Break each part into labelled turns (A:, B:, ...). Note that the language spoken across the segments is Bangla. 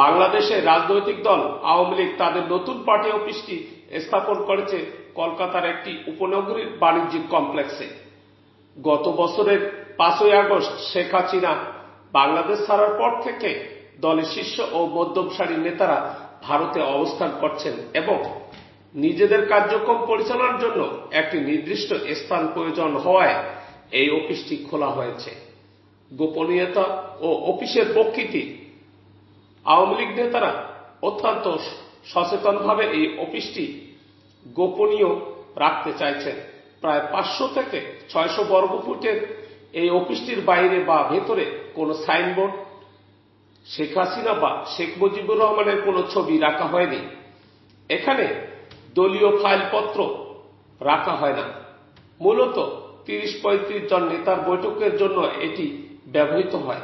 A: বাংলাদেশের রাজনৈতিক দল আওয়ামী লীগ তাদের নতুন পার্টি অফিসটি স্থাপন করেছে কলকাতার একটি উপনগরীর বাণিজ্যিক কমপ্লেক্সে। গত বছরের পাঁচই আগস্ট শেখ হাসিনা বাংলাদেশ ছাড়ার পর থেকে দলের শীর্ষ ও মধ্যম সারির নেতারা ভারতে অবস্থান করছেন এবং নিজেদের কার্যক্রম পরিচালনার জন্য একটি নির্দিষ্ট স্থান প্রয়োজন হওয়ায় এই অফিসটি খোলা হয়েছে। গোপনীয়তা ও অফিসের প্রকৃতি আওয়ামী লীগ নেতারা অত্যন্ত সচেতনভাবে এই অফিসটি গোপনীয় রাখতে চাইছেন। প্রায় পাঁচশো থেকে ছয়শো বর্গফুটের এই অফিসটির বাইরে বা ভেতরে কোনো সাইনবোর্ড, শেখ হাসিনা বা শেখ মুজিবুর রহমানের কোনো ছবি রাখা হয়নি। এখানে দলীয় ফাইলপত্র রাখা হয় না। মূলত তিরিশ পঁয়ত্রিশ জন নেতার বৈঠকের জন্য এটি ব্যবহৃত হয়।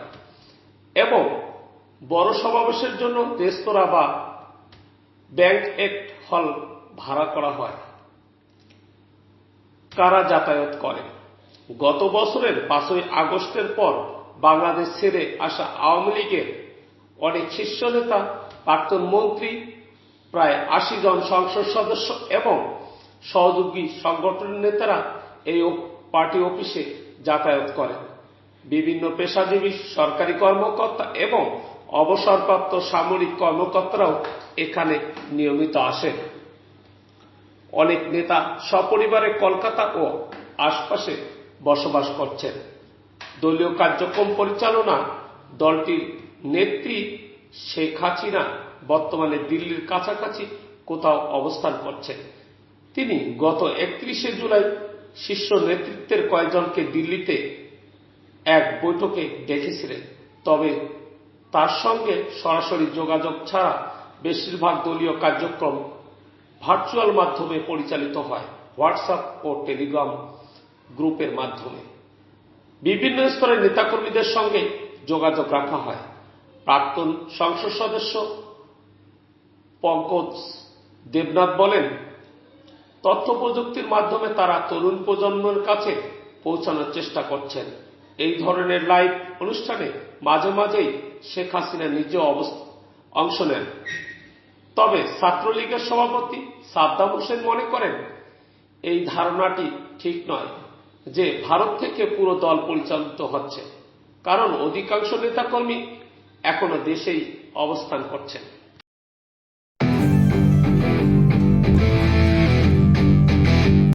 A: এবং বড় সমাবেশের জন্য রেস্তোরাঁ বা ব্যাংক এক্ট হল ভাড়া করা হয়। কারা যাতায়াত করে? গত বছরের পাঁচই আগস্টের পর বাংলাদেশ ছেড়ে আসা আওয়ামী লীগের অনেক শীর্ষ নেতা, প্রাক্তন মন্ত্রী, প্রায় আশি জন সংসদ সদস্য এবং সহযোগী সংগঠনের নেতারা এই পার্টি অফিসে যাতায়াত করেন। বিভিন্ন পেশাজীবী, সরকারি কর্মকর্তা এবং অবসরপ্রাপ্ত সামরিক কর্মকর্তারাও এখানে নিয়মিত আসেন। অনেক নেতা সপরিবারে কলকাতা ও আশপাশে বসবাস করছেন। দলীয় কার্যক্রম পরিচালনা দলটির নেত্রী শেখ হাসিনা বর্তমানে দিল্লির কাছাকাছি কোথাও অবস্থান করছেন। তিনি গত একত্রিশে জুলাই শীর্ষ নেতৃত্বের কয়েকজনকে দিল্লিতে এক বৈঠকে দেখেছিলেন তবে তার সঙ্গে সরাসরি যোগাযোগ ছাড়া বেশিরভাগ দলীয় কার্যক্রম ভার্চুয়াল মাধ্যমে পরিচালিত হয় হোয়াটসঅ্যাপ ও টেলিগ্রাম গ্রুপের মাধ্যমে। বিভিন্ন স্তরের নেতাকর্মীদের সঙ্গে যোগাযোগ রাখা হয়। প্রাক্তন সংসদ সদস্য পঙ্কজ দেবনাথ বলেন, তথ্য প্রযুক্তির মাধ্যমে তারা তরুণ প্রজন্মের কাছে পৌঁছানোর চেষ্টা করছেন। এই ধরনের লাইভ অনুষ্ঠানে মাঝে মাঝেই শেখ হাসিনা নিজে অংশ নেন। তবে ছাত্রলীগের সভাপতি সাদ্দাম হোসেন মনে করেন, এই ধারণাটি ঠিক নয় যে ভারত থেকে পুরো দল পরিচালিত হচ্ছে, কারণ অধিকাংশ নেতাকর্মী এখনও দেশেই অবস্থান করছেন।